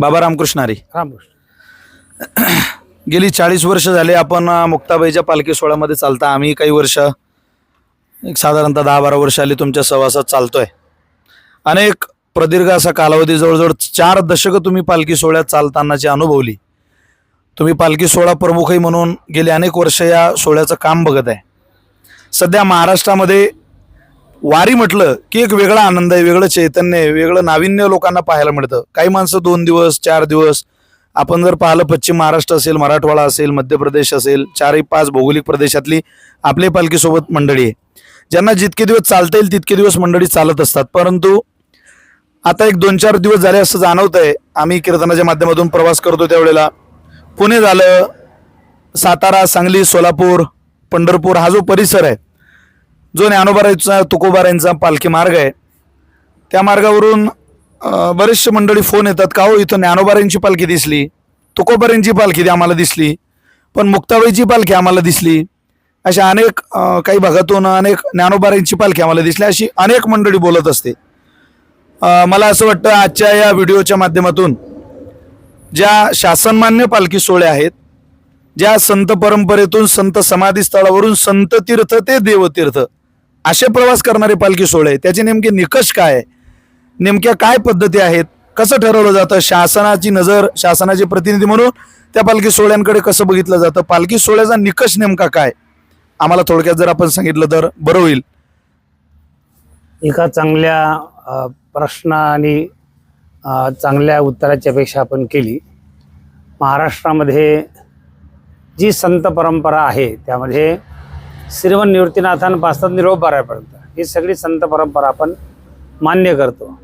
बाबा रामकृष्ण हरी रामकृष्ण. गेली चाळीस वर्ष झाले आपण अ, मुक्ताबाईच्या पालखी सोहळ्यामध्ये चालता. आम्ही काही वर्ष एक साधारणतः दहा बारा वर्ष आली तुमच्या सहवासात चालतोय. अनेक प्रदीर्घ असा कालावधी जवळजवळ चार दशकं तुम्ही पालखी सोहळ्यात चालतानाची अनुभवली. तुम्ही पालखी सोहळा प्रमुखही म्हणून गेली अनेक वर्ष या सोहळ्याचं काम बघत आहे. सध्या महाराष्ट्रामध्ये वारी म्हटलं की एक वेगळा आनंद आहे वेगळं चैतन्य आहे वेगळं नाविन्य लोकांना पाहायला मिळतं. काही माणसं दोन दिवस चार दिवस आपण जर पाहिलं पश्चिम महाराष्ट्र असेल मराठवाडा असेल मध्य प्रदेश असेल चारही पाच भौगोलिक प्रदेशातली आपली पालखीसोबत मंडळी आहे. ज्यांना जितके दिवस चालता येईल तितके दिवस मंडळी चालत असतात. परंतु आता एक दोन चार दिवस झाले असं जाणवत आहे आम्ही कीर्तनाच्या माध्यमातून प्रवास करतो त्यावेळेला. पुणे झालं सातारा सांगली सोलापूर पंढरपूर हा जो परिसर आहे जो ज्ञानोबारांचा तुकोबारांचा पालखी मार्ग आहे त्या मार्गावरून बरेचसे मंडळी फोन येतात का हो इथं ज्ञानोबाऱ्यांची पालखी दिसली तुकोबाऱ्यांची पालखी आम्हाला दिसली पण मुक्ताबाईची पालखी आम्हाला दिसली अशा अनेक काही भागातून अनेक ज्ञानोबाऱ्यांची पालखी आम्हाला दिसली अशी अनेक मंडळी बोलत असते. मला असं वाटतं आजच्या या व्हिडिओच्या माध्यमातून ज्या शासनमान्य पालखी सोहळे आहेत ज्या संत परंपरेतून संत समाधी स्थळावरून संत तीर्थ ते देवतीर्थ असे प्रवास करणारे पालखी सोहळे त्याचे नेमके निकष काय? नेमक्या काय पद्धती आहेत? कसं ठरवलं जातं? शासनाची नजर शासनाचे प्रतिनिधी म्हणून त्या पालखी सोहळ्यांकडे कसं बघितलं जातं? पालखी सोहळ्याचा निकष नेमका काय? आम्हाला थोडक्यात जर आपण सांगितलं तर बरं होईल. एका चांगल्या अ, प्रश्न आणि चांगल्या उत्तराची अपेक्षा आपण केली. महाराष्ट्रामध्ये जी संत परंपरा आहे त्यामध्ये श्रीमन निवृत्तीनाथांपासून निरोबारापर्यंत ही सगळी संत परंपरा आपण मान्य करतो.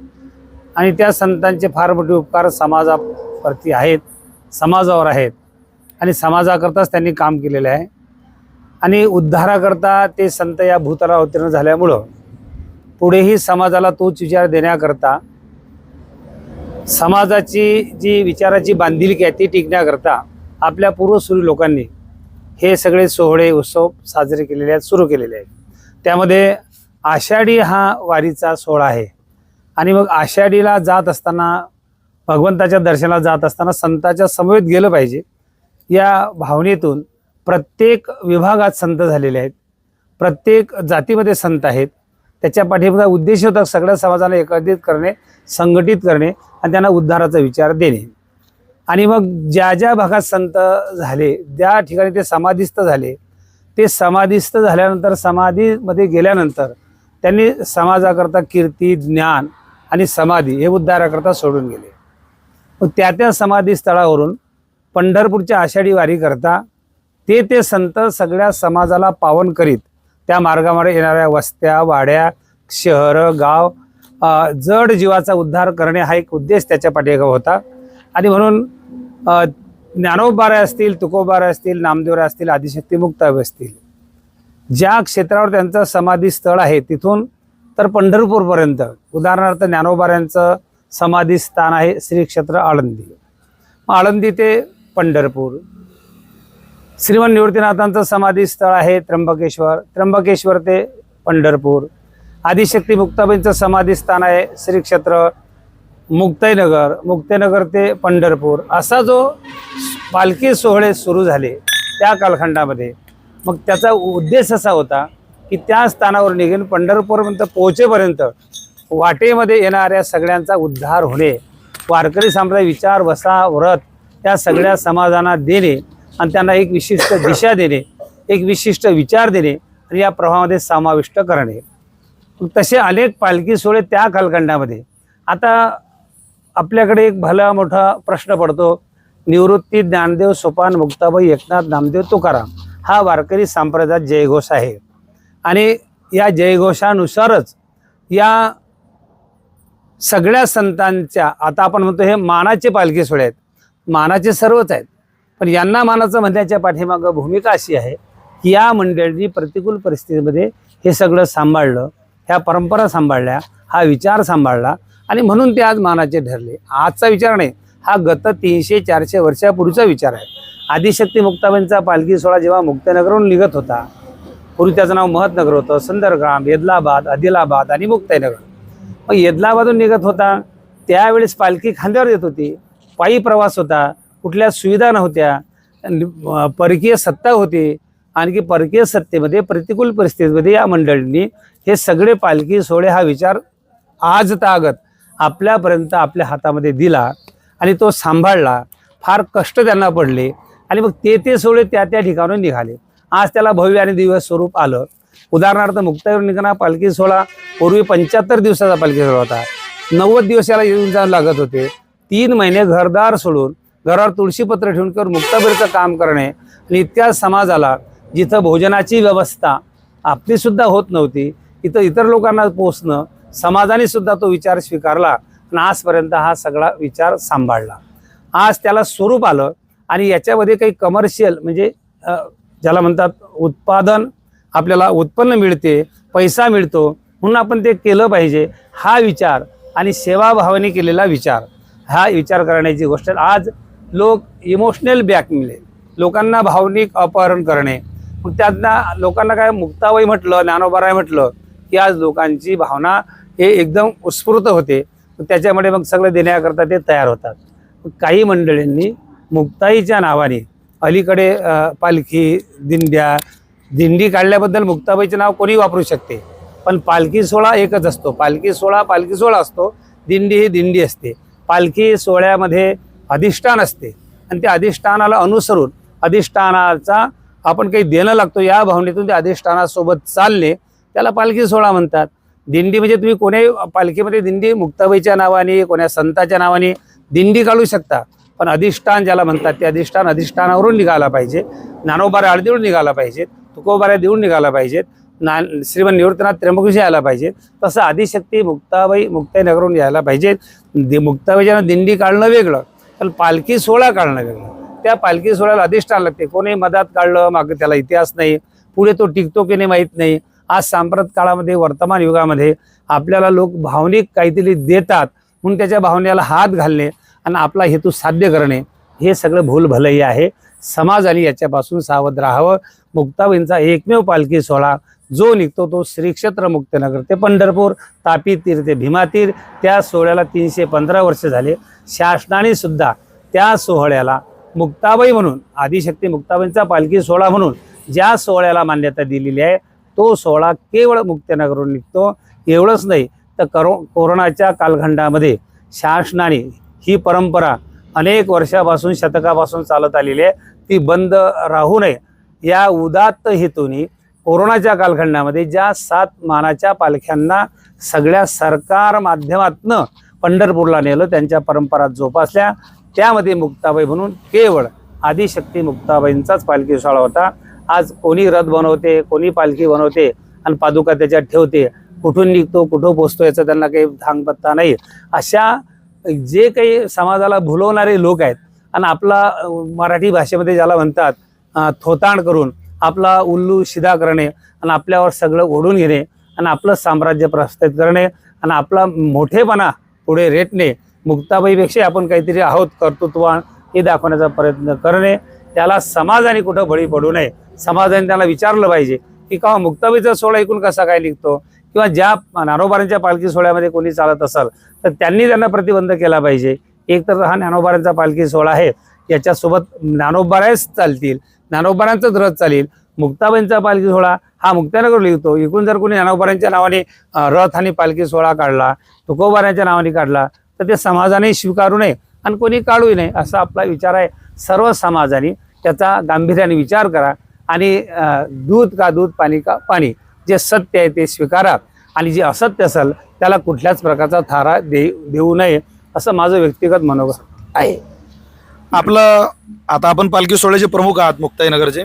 आणि त्या संतांचे फार मोठे उपकार समाजावरती आहेत समाजावर आहेत. आणि समाजाकरताच त्यांनी काम केलेलं आहे. आणि उद्धाराकरता ते संत या भूतला अवतीर्ण झाल्यामुळं पुढेही समाजाला तोच विचार देण्याकरता समाजाची जी विचाराची बांधिलकी आहे ती टिकण्याकरता आपल्या पूर्वसुरी लोकांनी हे सगळे सोहळे उत्सव साजरे केलेले आहेत सुरू केलेले आहेत. त्यामध्ये आषाढी हा वारीचा सोहळा आहे. आणि मग आषाढीला जात असताना भगवंताच्या दर्शनाला जात असताना संताच्या समवेत गेलं पाहिजे. या भावनेतून प्रत्येक विभागात संत झालेले आहेत. प्रत्येक जातीमध्ये संत आहेत. त्याच्या पाठीमागचा उद्देश होता सगळ्या समाजाला एकत्रित करणे संघटित करणे आणि त्यांना उद्धाराचा विचार देणे. आणि मग ज्या ज्या भागात संत झाले ज्या ठिकाणी ते समाधिस्थ झाले ते समाधिस्थ झाल्यानंतर समाधीमध्ये गेल्यानंतर त्यांनी समाजाकरता कीर्ती ज्ञान आणि समाधी हे उद्धाराकरता सोडून गेले. मग त्या त्या समाधी स्थळावरून पंढरपूरच्या आषाढी वारीकरता ते ते संत सगळ्या समाजाला पावन करीत त्या मार्गामध्ये येणाऱ्या वस्त्या वाड्या शहरं गाव जड जीवाचा उद्धार करणे हा एक उद्देश त्याच्या पाठीगा होता. आणि म्हणून ज्ञानोबारे असतील तुकोबारे असतील नामदेवरे असतील आदिशक्ती मुक्तावे असतील. ज्या क्षेत्रावर त्यांचं समाधी स्थळ आहे तिथून तर पंढरपूरपर्यंत. उदाहरणार्थ ज्ञानोबाऱ्यांचं समाधी स्थान आहे श्री क्षेत्र आळंदी. आळंदी ते पंढरपूर. श्रीमंत निवृत्तीनाथांचं समाधी स्थळ आहे त्र्यंबकेश्वर. त्र्यंबकेश्वर ते पंढरपूर. आदिशक्ती मुक्ताबाईंचं समाधी स्थान आहे श्री क्षेत्र मुक्ताईनगर मुक्ताईनगर ते पंढरपूर असा जो पालखी सोहळे सुरू झाले त्या कालखंडामध्ये मग त्याचा उद्देश असा होता की त्या स्थानावर निघून पंढरपूरपर्यंत पोहोचेपर्यंत वाटेमध्ये येणाऱ्या सगळ्यांचा उद्धार होणे वारकरी संप्रदाय विचार वसा व्रत त्या सगळ्या समाजांना देणे आणि त्यांना एक विशिष्ट दिशा देणे एक विशिष्ट विचार देणे आणि या प्रवाहामध्ये समाविष्ट करणे. तसे अनेक पालखी सोहळे त्या कालखंडामध्ये. आता आपल्याकडे एक भला मोठा प्रश्न पडतो. निवृत्ती ज्ञानदेव सोपान मुक्ताबाई एकनाथ नामदेव तुकाराम हा वारकरी संप्रदायात जयघोष आहे. आणि या जयघोषानुसारच या सगळ्या संतांच्या आता आपण म्हणतो हे मानाचे पालखी सोहळे आहेत. मानाचे सर्वच आहेत. पण यांना मानाचं म्हणण्याच्या पाठीमागं भूमिका अशी आहे की या मंडळींनी प्रतिकूल परिस्थितीमध्ये हे सगळं सांभाळलं ह्या परंपरा सांभाळल्या हा विचार सांभाळला आणि म्हणून ते आज मानाचे ठरले. आजचा विचार नाही हा गत तीनशे चारशे वर्षापूर्वीचा विचार आहे. आदिशक्ती मुक्ताबाईंचा पालखी सोहळा जेव्हा मुक्तानगरहून निघत होता पूर्वी त्याचं नाव महतनगर होतं सुंदरग्राम येदलाबाद आदिलाबाद आणि मुक्ताईनगर. मग येदलाबादून निघत होता त्यावेळेस पालखी खांद्यावर येत होती. पायी प्रवास होता कुठल्या सुविधा नव्हत्या परकीय सत्ता होती आणखी परकीय सत्तेमध्ये प्रतिकूल परिस्थितीमध्ये या मंडळींनी हे सगळे पालखी सोहळे हा विचार आज तागत. आपल्यापर्यंत आपल्या हातामध्ये दिला आणि तो सांभाळला फार कष्ट त्यांना पडले. आणि मग ते ते सोडे त्या त्या ठिकाणून निघाले. आज त्याला भव्य आणि दिव्य स्वरूप आलं. उदाहरणार्थ मुक्ताईवर निघणा पालखी सोहळा पूर्वी पंच्याहत्तर दिवसाचा पालखी सोहळा होता. नव्वद दिवस याला येऊन जाऊन लागत होते. तीन महिने घरदार सोडून घरावर तुळशीपत्र ठेवून किंवा मुक्ताबीरचं काम करणे आणि इतक्या समाजाला जिथं भोजनाची व्यवस्था आपलीसुद्धा होत नव्हती इथं इतर लोकांना पोचणं समाजाने सुद्धा तो विचार स्वीकारला आणि आजपर्यंत हा सगळा विचार सांभाळला. आज त्याला स्वरूप आलं आणि याच्यामध्ये काही कमर्शियल म्हणजे ज्याला म्हणतात उत्पादन आपल्याला उत्पन्न मिळते पैसा मिळतो म्हणून आपण ते केलं पाहिजे. हा विचार आणि सेवाभावाने केलेला विचार हा विचार करण्याची गोष्ट. आहे. आज लोक इमोशनल बॅक मिळेल. लोकांना भावनिक अपहरण करणे. मग त्यांना लोकांना काय मुक्ताबाई म्हटलं ज्ञानोबाराय म्हटलं की आज लोकांची भावना हे एकदम उत्स्फूर्त होते. त्याच्यामुळे त्याच्यामध्ये मग सगळं देण्याकरता ते तयार होतात. काही मंडळींनी मुक्ताईच्या नावाने अलीकडे पालखी दिंड्या दिंडी काढल्याबद्दल मुक्ताबाईचे नाव कोणी वापरू शकते? पण पालखी सोहळा एकच असतो. पालखी सोहळा पालखी सोहळा असतो. दिंडी ही दिंडी असते. पालखी सोहळ्यामध्ये अधिष्ठान असते. आणि त्या अधिष्ठानाला अनुसरून अधिष्ठानाचा आपण काही देणं लागतो या भावनेतून त्या अधिष्ठानासोबत चालणे त्याला पालखी सोहळा म्हणतात. दिंडी म्हणजे तुम्ही कोणी पालखीमध्ये दिंडी मुक्ताबाईच्या नावाने कोण्या संताच्या नावाने दिंडी काढू शकता. पण अधिष्ठान ज्याला म्हणतात ते अधिष्ठान अधिष्ठानावरून निघाला पाहिजे. ज्ञानोबाऱ्या आळदीवरून निघाला पाहिजे. तुकोबाऱ्या देऊन निघाला पाहिजेत ना श्रीमंत निवृत्तनाथ त्र्यंबकेशी यायला पाहिजे. तसं आदिशक्ती मुक्ताबाई मुक्ताईनगरहून यायला पाहिजे. दि मुक्ताबाईच्या दिंडी काढणं वेगळं. पण पालखी सोहळा काढणं वेगळं. त्या पालखी सोहळ्याला अधिष्ठान लागते. कोणी मधात काढलं मागे त्याला इतिहास नाही. पुढे तो टिकतो की नाही माहीत नाही. आज सांप्रत काळामध्ये वर्तमान युगामध्ये आपल्याला लोक भावनिक काहीतरी देतात म्हणून त्याच्या भावनेला हात घालणे आणि आपला हेतू साध्य करणे हे सगळं भूल भलही आहे. समाजाने याच्यापासून सावध राहावं. मुक्ताबाईंचा एकमेव पालखी सोहळा जो निघतो तो श्रीक्षेत्र मुक्तनगर ते पंढरपूर तापी तीर ते भीमातीर त्या सोहळ्याला तीनशे पंधरा वर्ष झाले. शासनाने सुद्धा त्या सोहळ्याला मुक्ताबाई म्हणून आदिशक्ती मुक्ताबाईंचा पालखी सोहळा म्हणून ज्या सोहळ्याला मान्यता दिलेली आहे तो सोहळा केवळ मुक्तनगरहून निघतो एवढंच नाही तर करो कोरोनाच्या कालखंडामध्ये शासनाने ही परंपरा अनेक वर्षापासून शतकापासून चालत आलेली आहे ती बंद राहू नये. या उदात्त हेतूने कोरोनाच्या कालखंडामध्ये ज्या सात मानाच्या पालख्यांना सगळ्या सरकार माध्यमातनं पंढरपूरला नेलं त्यांच्या परंपरा जोपासल्या त्यामध्ये मुक्ताबाई म्हणून केवळ आदिशक्ती मुक्ताबाईंचाच पालखी सोहळा होता. आज कोणी रथ बनवते कोणी पालखी बनवते आणि पादुका त्याच्यात ठेवते. कुठून निघतो कुठं पोचतो याचा त्यांना काही धांगपत्ता नाही. अशा जे काही समाजाला भुलवणारे लोक आहेत आणि आपला मराठी भाषेमध्ये ज्याला म्हणतात थोताण करून आपला उल्लू शिदा करणे आणि आपल्यावर सगळं ओढून घेणे आणि आपलं साम्राज्य प्रस्थापित करणे आणि आपला मोठेपणा पुढे रेटणे. मुक्ताबाईपेक्षा आपण काहीतरी आहोत कर्तृत्वान हे दाखवण्याचा प्रयत्न करणे. त्याला समाजाने कुठं बळी पडू नये. समाजाने त्यांना विचारलं पाहिजे की का हो, मुक्ताबाईचा सोहळा ऐकून कसा काय निघतो? किंवा ज्या ज्ञानोबारांच्या पालखी सोहळ्यामध्ये कोणी चालत असेल तर त्यांनी त्यांना प्रतिबंध केला पाहिजे. एक तर हा ज्ञानोबारांचा पालखी सोहळा आहे. याच्यासोबत ज्ञानोबाराच चालतील ज्ञानोबारांचाच रथ चालेल. मुक्ताबाईंचा पालखी सोहळा हा मुक्तानगर लिहितो इकडून जर कोणी ज्ञानोबारांच्या नावाने रथ आणि पालखी सोहळा काढला तुकोबारांच्या नावाने काढला तर ते समाजाने स्वीकारू नये आणि कोणी काढूही नये असा आपला विचार आहे. सर्व समाजाने त्याचा गांभीर्याने विचार करा. आणि दूध का दूध पाणी का पाणी जे सत्य आहे ते स्वीकारा आणि जे असत्य असेल त्याला कुठल्याच प्रकारचा थारा दे देऊ नये असं माझं व्यक्तिगत मनोगत आहे. आपलं आता आपण पालखी सोहळ्याचे प्रमुख आहात मुक्ताईनगरचे.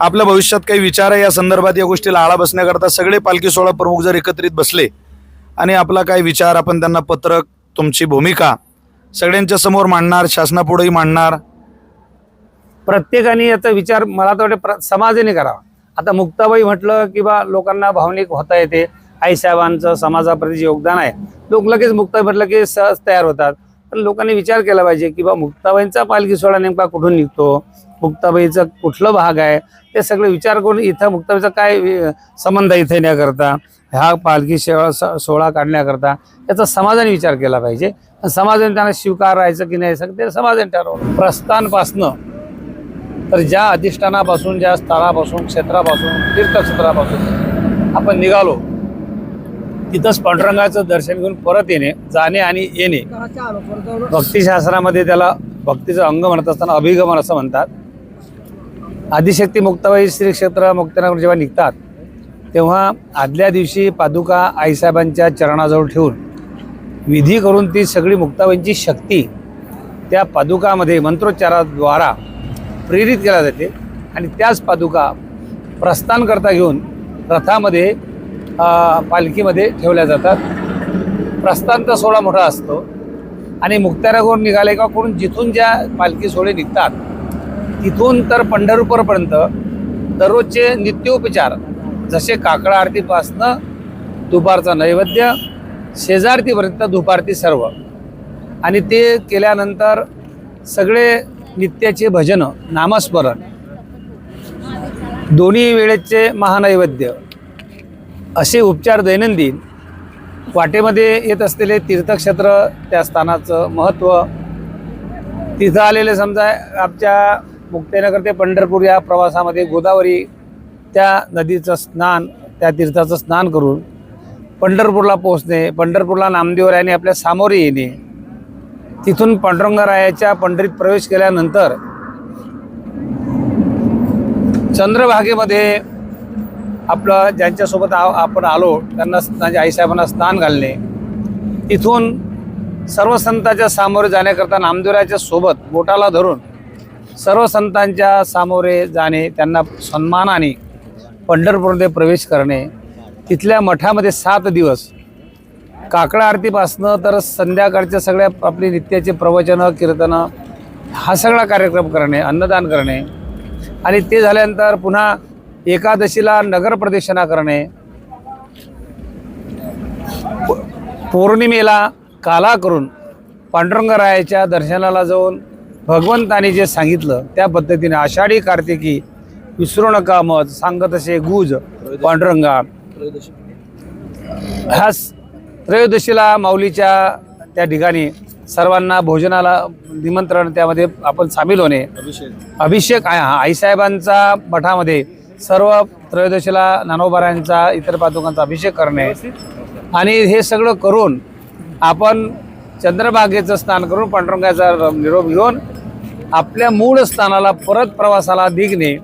आपल्या भविष्यात काही विचार आहे या संदर्भात या गोष्टीला आळा बसण्याकरता सगळे पालखी सोहळा प्रमुख जर एकत्रित बसले आणि आपला काय विचार आपण त्यांना पत्रक तुमची भूमिका सगळ्यांच्या समोर मांडणार शासनापुढेही मांडणार प्रत्येकाने याचा विचार मला तर वाटतं प्र- समाजाने करावा. आता मुक्ताबाई म्हटलं की बा लोकांना भावनिक होता येते. आईसाहेबांचं समाजाप्रती योगदान आहे. लोक लगेच मुक्ताबाई म्हटलं की सहज तयार होतात. पण लोकांनी विचार केला पाहिजे की बा मुक्ताबाईंचा पालखी सोहळा नेमका कुठून निघतो? मुक्ताबाईचं कुठलं भाग आहे? ते सगळे विचार करून इथं मुक्ताबाईचा काय वि- संबंध इथे येण्याकरता ह्या पालखी शेवा स- सोहळा काढण्याकरता याचा समाजाने विचार केला पाहिजे. समाजाने त्यांना स्वीकार की नाही सगळं ते समाजाने ठरवलं प्रस्थानपासनं तर ज्या अधिष्ठानापासून ज्या स्थळापासून क्षेत्रापासून तीर्थक्षेत्रापासून आपण निघालो तिथंच पांडुरंगाचं दर्शन घेऊन परत येणे जाणे आणि येणे. भक्तिशास्त्रामध्ये त्याला भक्तीचं अंग म्हणत असताना अभिगमन असं म्हणतात. आदिशक्ती मुक्ताबाई श्री क्षेत्र मुक्तनगर जेव्हा निघतात तेव्हा आदल्या दिवशी पादुका आईसाहेबांच्या चरणाजवळ ठेवून विधी करून ती सगळी मुक्ताबाईंची शक्ती त्या पादुकामध्ये मंत्रोच्चाराद्वारा प्रेरित केल्या जाते आणि त्याच पादुका प्रस्थान करता घेऊन रथामध्ये पालखीमध्ये ठेवल्या जातात. प्रस्थान तर सोहळा मोठा असतो. आणि मुक्ताराकडून निघाले का कोण जिथून ज्या पालखी सोहळे निघतात तिथून तर पंढरपूरपर्यंत दररोजचे नित्योपचार जसे काकडा आरतीपासनं दुपारचा नैवेद्य शेजारतीपर्यंत दुपारती सर्व. आणि ते केल्यानंतर सगळे नित्याचे भजन नामस्मरण. दोन्ही वेळेचे महानैवेद्य. असे उपचार दैनंदिन वाटेमध्ये येत असलेले तीर्थक्षेत्र त्या स्थानाचं महत्त्व तिथं आलेले समजा आमच्या मुक्तेनगर ते पंढरपूर या प्रवासामध्ये गोदावरी त्या नदीचं स्नान त्या तीर्थाचं स्नान करून पंढरपूरला पोहोचणे पंढरपूरला नामदेवरायाने आपल्या सामोरे येणे. तिथून पांडुरंगरायाच्या पंढरीत प्रवेश केल्यानंतर चंद्रभागेमध्ये आपलं ज्यांच्यासोबत आ आपण आलो त्यांना त्यांच्या आईसाहेबांना स्नान घालणे. तिथून सर्व संतांच्या सामोरे जाण्याकरता नामदेवरायाच्या सोबत बोटाला धरून सर्व संतांच्या सामोरे जाणे त्यांना सन्मानाने पंढरपूरमध्ये प्रवेश करणे. तिथल्या मठामध्ये सात दिवस काकडा आरतीपासनं तर संध्याकाळच्या सगळ्या आपली नित्याचे प्रवचनं कीर्तनं हा सगळा कार्यक्रम करणे अन्नदान करणे. आणि ते झाल्यानंतर पुन्हा एकादशीला नगर प्रदक्षिणा करणे. पौर्णिमेला काला करून पांडुरंगरायाच्या दर्शनाला जाऊन भगवंताने जे सांगितलं त्या पद्धतीने आषाढी कार्तिकी विसरू नका मत सांग तसे गुज पांडुरंगा. ह्या स- त्रयोदशीला माऊलीच्या त्या ठिकाणी सर्वांना भोजनाला निमंत्रण त्यामध्ये आपण सामील होणे. अभिषेक. आहे हा आईसाहेबांचा मठामध्ये सर्व त्रयोदशीला नानोबारायांचा इतर पादुकांचा अभिषेक करणे. आणि हे सगळं करून आपण चंद्रभागेचं स्नान करून पांडुरंगाचा निरोप घेऊन आपल्या मूळ स्थानाला परत प्रवासाला निघणे.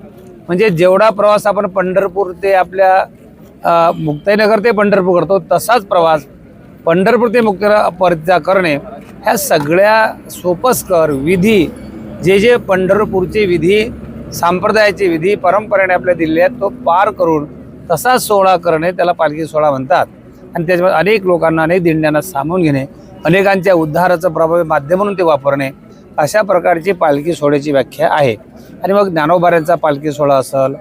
म्हणजे जेवढा प्रवास आपण पंढरपूर ते आपल्या मुक्ताईनगर ते पंढरपूर करतो तसाच प्रवास पंढरपूर ते मुक्ता परतचा करणे ह्या सगळ्या सोपस्कर विधी जे जे पंढरपूरचे विधी संप्रदायाचे विधी परंपरेने आपल्या दिलेले आहेत तो पार करून तसाच सोहळा करणे त्याला पालखी सोहळा म्हणतात. आणि त्याच्यामध्ये अनेक लोकांना अनेक दिंड्यांना सामावून घेणे अनेकांच्या उद्धाराचं प्रभावी माध्यम म्हणून ते वापरणे अशा प्रकारची पालखी सोहळ्याची व्याख्या आहे. आणि मग ज्ञानोबाऱ्यांचा पालखी सोहळा असेल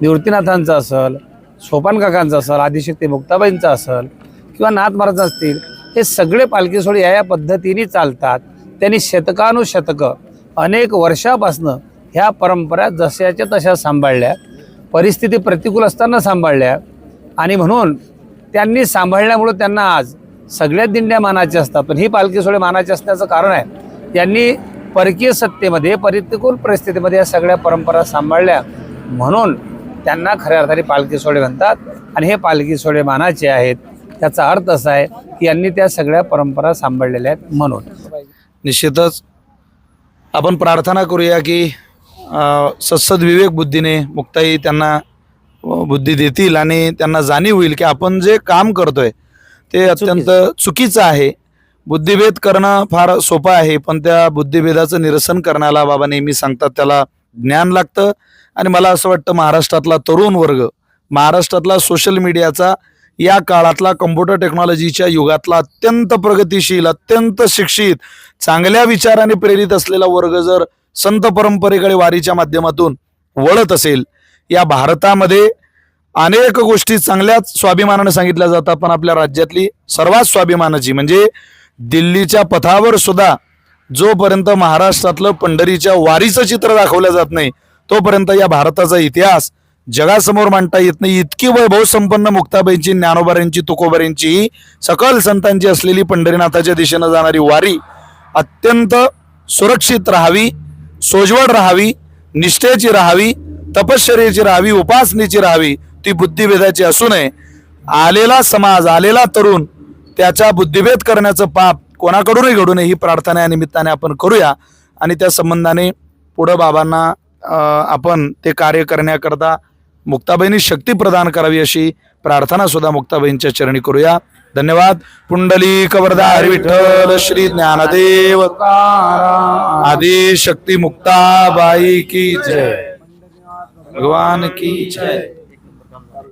निवृत्तीनाथांचा असेल सोपान काकांचा असेल आदिशक्ती मुक्ताबाईंचा असेल किंवा नाथमाराज असतील हे सगळे पालखी सोहळे या या पद्धतीने चालतात. त्यांनी शतकानुशतकं अनेक वर्षापासनं ह्या परंपरा जशाच्या तशा सांभाळल्या परिस्थिती प्रतिकूल असताना सांभाळल्या आणि म्हणून त्यांनी सांभाळल्यामुळं त्यांना आज सगळ्याच दिंड्या मानाच्या असतात. पण ही पालखी सोहळे मानाचे असण्याचं कारण आहे त्यांनी परकीय सत्तेमध्ये प्रतिकूल परिस्थितीमध्ये या सगळ्या परंपरा सांभाळल्या. म्हणून त्यांना खऱ्या अर्थाने पालखी सोहळे म्हणतात आणि हे पालखी सोहळे मानाचे आहेत. त्याचा अर्थ असा आहे की यांनी त्या सगळ्या परंपरा सांभाळलेल्या आहेत म्हणून. निश्चितच आपण प्रार्थना करूया की सत्सद विवेक बुद्धीने मुक्ताई त्यांना बुद्धी देतील आणि त्यांना जाणीव होईल की आपण जे काम करतोय ते अत्यंत चुकीचं आहे. बुद्धिभेद करणं फार सोपं आहे पण त्या बुद्धिभेदाचं निरसन करण्याला बाबा नेहमी सांगतात त्याला ज्ञान लागतं. आणि मला असं वाटतं महाराष्ट्रातला तरुण वर्ग महाराष्ट्रातला सोशल मीडियाचा या काळातला कम्प्युटर टेक्नॉलॉजीच्या युगातला अत्यंत प्रगतिशील अत्यंत शिक्षित चांगल्या विचाराने प्रेरित असलेला वर्ग जर संत परंपरेकडे वारीच्या माध्यमातून वळत असेल या भारतामध्ये अनेक गोष्टी चांगल्याच स्वाभिमानाने सांगितल्या जातात पण आपल्या राज्यातली सर्वात स्वाभिमानाची म्हणजे दिल्लीच्या पथावर सुद्धा जोपर्यंत महाराष्ट्रातलं पंढरीच्या वारीचं चित्र दाखवलं जात नाही तोपर्यंत या भारताचा इतिहास जगासमोर मांडता येत नाही. इतकी वैभव संपन्न मुक्ताबाईंची ज्ञानोबाऱ्यांची तुकोबाऱ्यांची सकल संतांची असलेली पंढरीनाथाच्या दिशेनं जाणारी वारी अत्यंत सुरक्षित राहावी सोजवळ राहावी निष्ठेची राहावी तपश्चर्याची राहावी उपासनेची राहावी ती बुद्धिभेदाची असू नये. आलेला समाज आलेला तरुण त्याचा बुद्धिभेद करण्याचं पाप कोणाकडूनही घडू नये ही प्रार्थना या निमित्ताने आपण करूया. आणि त्या संबंधाने पुढं बाबांना आपण ते कार्य करण्याकरता मुक्ताबाईंनी शक्ती प्रदान करावी अशी प्रार्थना सुद्धा मुक्ताबाईंच्या चरणी करूया. धन्यवाद. पुंडली कवरदार विठ्ठल श्री ज्ञानदेव. आदि शक्ती मुक्ताबाई की जय. भगवान की जय.